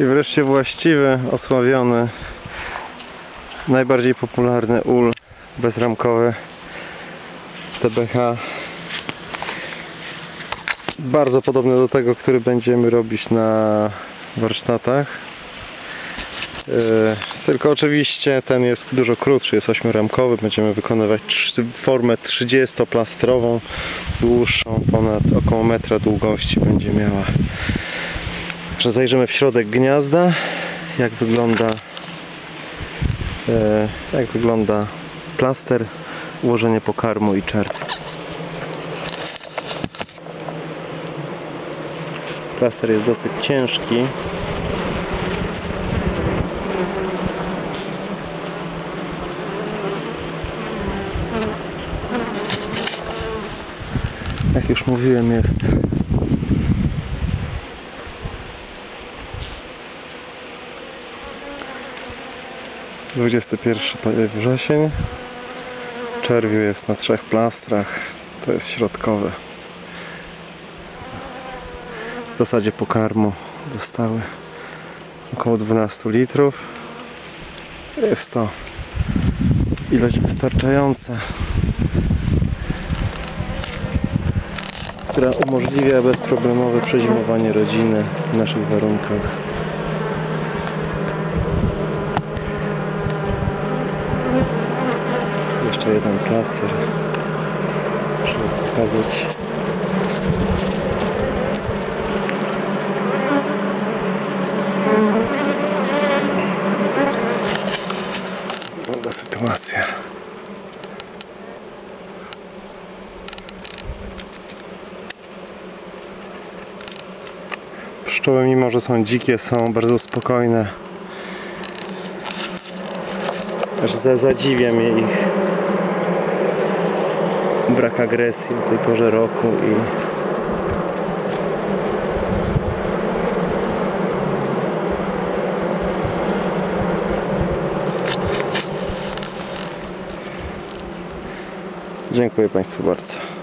I wreszcie właściwy, osławiony, najbardziej popularny ul bezramkowy TBH. Bardzo podobny do tego, który będziemy robić na warsztatach. Yy, tylko oczywiście ten jest dużo krótszy, jest 8-ramkowy. Będziemy wykonywać formę 30-plastrową, dłuższą, ponad około metra długości będzie miała. Że zajrzymy w środek gniazda, jak wygląda e, jak wygląda plaster, ułożenie pokarmu i czerw. Plaster jest dosyć ciężki. Jak już mówiłem jest Dwudziesty pierwszy wrzesień. Czerwiu jest na trzech plastrach. To jest środkowe. W zasadzie pokarmu dostały około 12 litrów. Jest to ilość wystarczająca, która umożliwia bezproblemowe przezimowanie rodziny w naszych warunkach. Jeszcze jeden plaster. Muszę pokazać. Wygląda sytuacja. Pszczoły, mimo że są dzikie, są bardzo spokojne. Aż za, zadziwia mnie ich brak agresji o tej porze roku i dziękuję Państwu bardzo.